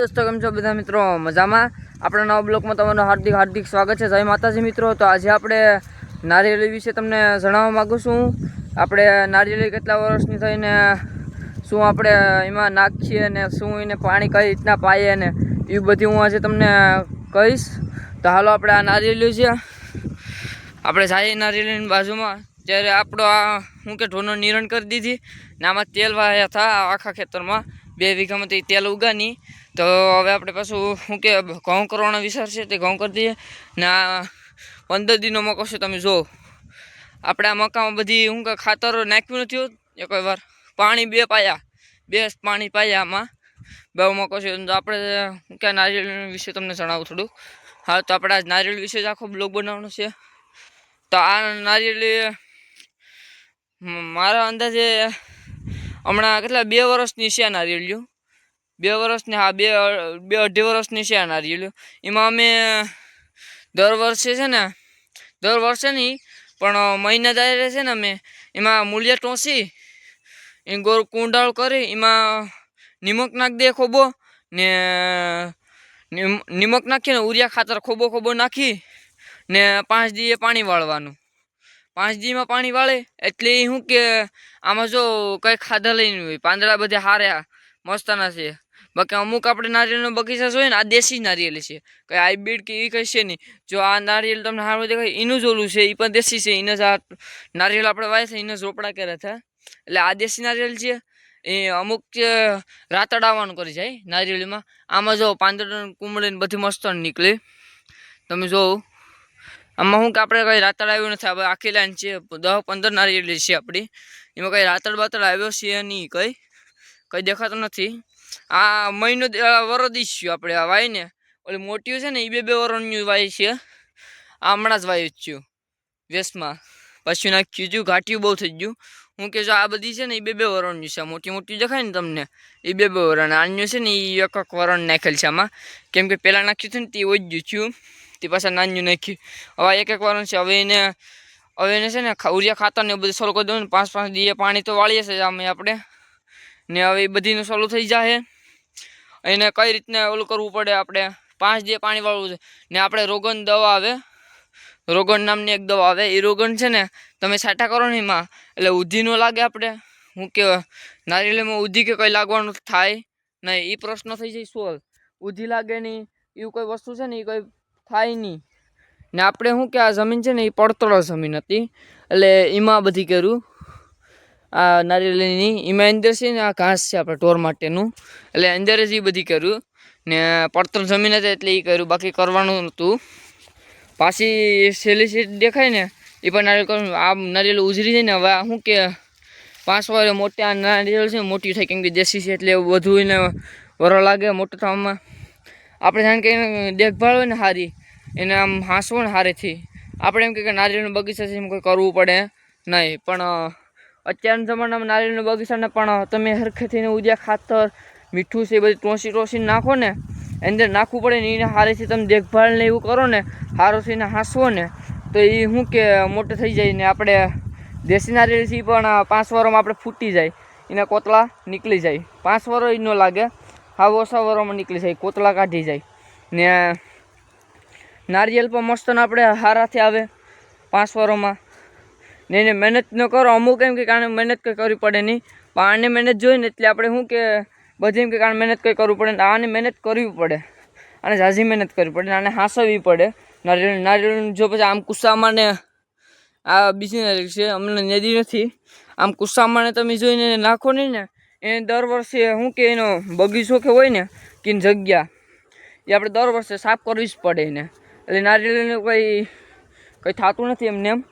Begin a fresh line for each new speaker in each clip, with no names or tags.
દોસ્તો, કેમ છો બધા મિત્રો? મજામાં? આપણા નવા બ્લોકમાં તમારું હાર્દિક હાર્દિક સ્વાગત છે. જય માતાજી મિત્રો. તો આજે આપણે નારિયેળી વિશે તમને જણાવવા માગું છું. આપણે નારિયેળી કેટલા વર્ષની થઈને શું આપણે એમાં નાખીએ ને શું એને પાણી કઈ રીતના પાઈએ ને એ બધી હું આજે તમને કહીશ. તો હાલો આપણે આ નારિયેળી છે આપણે સારી નારિયેળીની બાજુમાં ત્યારે આપણો આ શું કે ઢોનો નિરણ કરી દીધી ને આમાં તેલ વાયા હતા આખા ખેતરમાં. બે વીઘામાંથી તેલ ઉગાની તો હવે આપણે પાછું શું કે ઘઉં કરવાનો વિચાર છે તે ઘઉં કરી દઈએ. ને આ પંદર દિનનો મકો છે, તમે જુઓ. આપણે આ મકામાં બધી શું કે ખાતર નાખ્યું નથી હોત, એક વાર પાણી બે પાયા બે પાણી પાયા આમાં. બહુ મકો છે, તો આપણે શું કે નારિયેળ વિશે તમને જણાવું થોડું હા, તો આપણે આજ નારિયેળ વિશે જ આખો બ્લોગ બનાવવાનો છે. તો આ નારિયેળ મારા અંદાજે હમણાં કેટલા, બે વર્ષની છે આ નારિયેળીઓ બે વર્ષની, હા, બે બે અઢી વર્ષની છે આ નારિયેળીઓ એમાં અમે દર વર્ષે છે ને, દર વર્ષે નહીં, પણ મહિના દાયરે છે ને અમે, એમાં મૂલ્ય ટોંસી, એ ગોળ કુંડાળ કરી, એમાં નિમક નાખી દે ખોબો, ને, નિમ- નિમક નાખીને ઉરિયા ખાતર ખોબો ખોબો નાખી, ને પાંચ દીએ પાણી વાળવાનું. પાંચ દીમાં પાણી વાળે, એટલે શું કે, આમાં જો કંઈ ખાધા લઈને હોય. પાંદડા બધા હાર્યા, મસ્તાના છે. બાકી અમુક આપણે નારિયેળનો બગીચા જોઈએ ને, આ દેશી નારિયેળ છે. કંઈ હાઇબ્રિડ કે એ કંઈ છે નહીં. જો આ નારિયેળ તમને હારું દેખાય એનું જ ઓલું છે એ પણ દેશી છે એને જ આ નારિયેળ આપણે વાય છે એને જ રોપડા કર્યા હતા. એટલે આ દેશી નારિયેળ છે, એ અમુક રાતડાવાનું કરી જાય નારિયેળમાં. આમાં જો પાંદડા કુમળી ને બધી મસ્ત નીકળે. તમે જોવો. આમાં શું કે આપણે કંઈ રાતડ આવ્યું નથી? આપણે આખી લાઈન છે દસ પંદર નારી છે આપણી. એમાં કંઈ રાતડ બાતડ આવ્યો છે નહીં કંઈ? કંઈ દેખાતો નથી. આ મહિનો વરદી જ આપણે, આ વાયને ઓલી મોટી છે ને એ બે બે વરણનું વાય છે. આ હમણાં જ વાયુ જ થયું વેસમાં પછી નાખ્યું છું ઘાટિયું બહુ થઈ ગયું. હું કે જો આ બધી છે ને એ બે બે વરણની છે. મોટી મોટી દેખાય ને તમને? એ બે બે વરણ. આનું છે ને એ એક એક વરણ નાખેલ છે આમાં. કેમ કે પહેલાં નાખ્યું હતું ને, તે ઓજ્યું થયું તે પાછા નાન્યું નાખ્યું હવે એક એક વાર છે, હવે એને હવે એને છે ને ઉરિયા ખાતર ને બધું સોલું કરી દઉં ને પાંચ પાંચ દીએ પાણી તો વાળીએ છે આમે આપણે. ને હવે એ બધીનું સોલું થઈ જાય એને કઈ રીતના ઓલું કરવું પડે આપણે? પાંચ દીએ પાણી વાળવું છે. ને આપણે રોગન દવા આવે. રોગન નામની એક દવા આવે. એ રોગન છે ને તમે છાંટા કરો ને એમાં, એટલે ઉધી ન લાગે આપણે. હું કે, નારિયેળમાં ઉધી કે કંઈ લાગવાનું થાય નહીં. એ પ્રશ્ન થઈ જાય સોલ્વ. ઉધી લાગે નહીં. એવું કોઈ વસ્તુ છે ને એ કંઈ થાય નહીં. ને આપણે શું કે આ જમીન છે ને એ પડતળ જમીન હતી. એટલે એમાં બધી કર્યું. આ નારિયેળીની એમાં અંદર છે ને આ ઘાસ છે આપણે ઢોર માટેનું. એટલે અંદર જ એ બધી કર્યું. ને પડતળ જમીન હતી એટલે એ કર્યું. બાકી કરવાનું નહોતું પાછી છેલ્લી સીટ દેખાય ને, એ પણ નારિયેળ આ નારિયેળ ઉજરી જાય ને, હવે શું કે પાંચ વાર મોટી, આ નારિયેળ છે મોટી થાય, કેમ કે દેશી છે એટલે વધુ એને વરો લાગે મોટું થવામાં. આપણે જાણ કે દેખભાળ હોય ને સારી એને આમ હાંસવું ને હારેથી. આપણે એમ કે નારિયેળનો બગીચા છે એમ કોઈ કરવું પડે. નહીં, પણ અત્યારના જમાનામાં નારિયેળનો બગીચાને પણ તમે હરખેથી ઉદ્યા ખાતર, મીઠું છે એ બધું ટોસી ટોસી નાખો ને અંદર નાખવું પડે ને એને સારીથી તમે દેખભાળ ને એવું કરો ને સારોથી એને હાંસવો ને, તો એ શું કે, મોટો થઈ જાય ને આપણે દેશી નારિયેળથી પણ પાંચ વારોમાં આપણે ફૂટી જાય. એના કોતળા નીકળી જાય. પાંચ વારો એ ન લાગે. હા ઓછા વારોમાં નીકળી જાય. કોતળા કાઢી જાય. ને નારિયેલ પણ મસ્ત ને આપણે હારાથી આવે પાંચ વારોમાં. ને એને મહેનત ન કરો, અમુક એમ કે કારણે મહેનત કંઈ કરવી પડે નહીં. પણ આને મહેનત જોઈએ ને એટલે આપણે શું કે બધી એમ કે કારણે મહેનત કંઈ કરવું પડે આને મહેનત કરવી પડે. આને ઝાઝી મહેનત કરવી પડે આને હાંસવવી પડે. નારિયેળ, નારિયેળનું જો પછી આમ કુસ્સામાં ને આ બીજી નારિયેળ છે, અમને નદી નથી. આમ કુસ્સામાં ને તમે જોઈને નાખો નહીં ને, એને દર વર્ષે શું કે એનો બગીચો કે હોય ને કે જગ્યા, એ આપણે દર વર્ષે સાફ કરવી જ પડે એને. એટલે નારિયેળનું કંઈ કંઈ થતું નથી એમને એમ.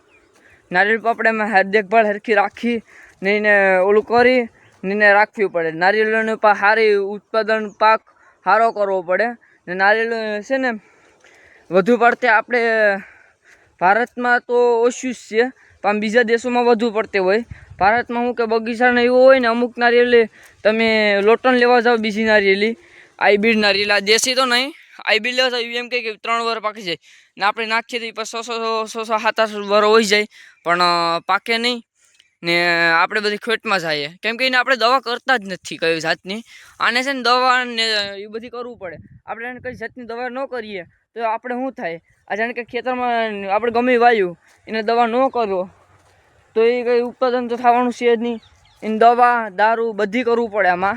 નારિયેળ પાપડે એમાં હાર- દેખભાળ હરખી રાખી, ને એને ઓલું કરી, ને એને રાખવી પડે. નારિયેળનું પા સારી ઉત્પાદન પાક સારો કરવો પડે. ને નારિયેળ છે ને, વધુ પડતે આપણે ભારતમાં તો ઓછું જ છે પણ બીજા દેશોમાં વધુ પડતે હોય. ભારતમાં શું કે બગીચાને એવું હોય ને અમુક નારિયેળી તમે લોટન લેવા જાઓ બીજી નારિયેળી. આઈબીડ નારિયેળ, આ દેશી તો નહીં. આઈબીડ લેવા તો એમ કહે કે ત્રણ વર પાકી જાય. ને આપણે નાખીએ તો પછી સો સો સો સો સાત આઠ વર હોઈ જાય. પણ પાકે નહીં. ને, આપણે બધી ખોટમાં જઈએ. કેમ કે એને આપણે દવા કરતા જ નથી કઈ જાતની. આને છે ને દવા ને એ બધી કરવું પડે. આપણે એને કઈ જાતની દવા ન કરીએ, તો આપણે શું થાય? આ જાણે કે ખેતરમાં આપણે ગમે એ વાયુ, એને દવા ન કરો. તો એ કંઈ ઉત્પાદન તો થવાનું છે જ નહીં. એને દવા, દારૂ બધી કરવું પડે આમાં.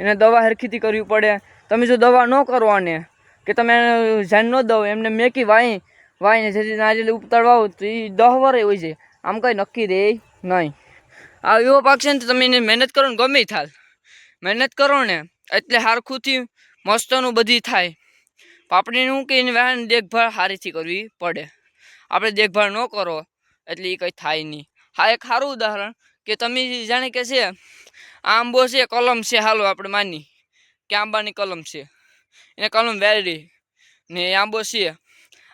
એને દવા હરખીથી કરવી પડે. તમે જો દવા ન કરો આને કે તમે ધ્યાન ન દો એમને મેકી વાઈ વાઈને જેથી નારિયેળ ઉતારવા આવો તો એ દહ વરે હોય છે. આમ કંઈ નક્કી રહે નહીં. આ એવો પાક છે ને તો તમે એને મહેનત કરો ને ગમે થાય મહેનત કરો ને, એટલે હારખુંથી મસ્તનું બધી થાય. પાપડીનું કે એની વાહન દેખભાળ સારીથી કરવી પડે. આપણે દેખભાળ ન કરો, એટલે એ કંઈ થાય નહીં. હા, એક સારું ઉદાહરણ કે તમે જાણે કે છે, આંબો છે, કલમ છે, હાલો આપણે માની. કે આંબાની કલમ છે. એને કલમ વેલડી ને આંબો છે.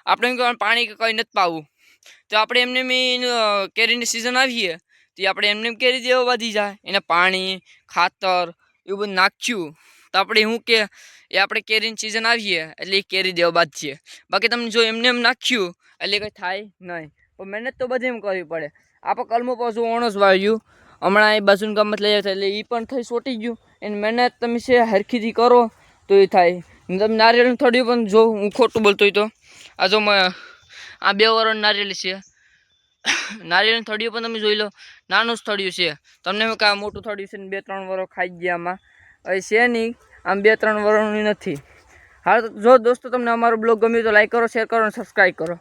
આપણે પાણી કે કંઈ નથી પાવું. તો આપણે એમને મેં કેરીની સિઝન આવીએ, તો આપણે એમને એમ કેરી જેવો વધી જાય. એને પાણી, ખાતર, એવું બધું નાખ્યું. તો આપણે શું કે, એ આપણે કેરીની સિઝન આવીએ, એટલે એ કેરી દેવા બાંધીએ બાકી તમે જો એમને એમ નાખ્યું, એટલે કંઈ થાય નહીં. પણ મહેનત તો બધી એમ કરવી પડે. આપણે કલમો પાછું ઓણસ વાવ્યું હમણાં એ બાજુનું ગમત લઈ આવ્યા એટલે એ પણ થઈ સોટી ગયું. એની મહેનત તમે છે હરખીથી કરો, તો એ થાય. તમે નારિયેળનું થોડું પણ જો હું ખોટું બોલતો હોય તો. આ જો આ બે વરણ નારિયેળ છે. નારિયેળનું થળિયું પણ તમે જોઈ લો. નાનું જ થળિયું છે. તમને કે આ મોટું થળિયું છે ને બે ત્રણ વરો ખાઈ ગયા આમાં. હવે છે નહીં, આમ બે ત્રણ વરોની નથી. હા જો દોસ્તો તમને અમારો બ્લોગ ગમ્યો તો લાઈક કરો શેર કરો અને સબસ્ક્રાઈબ કરો.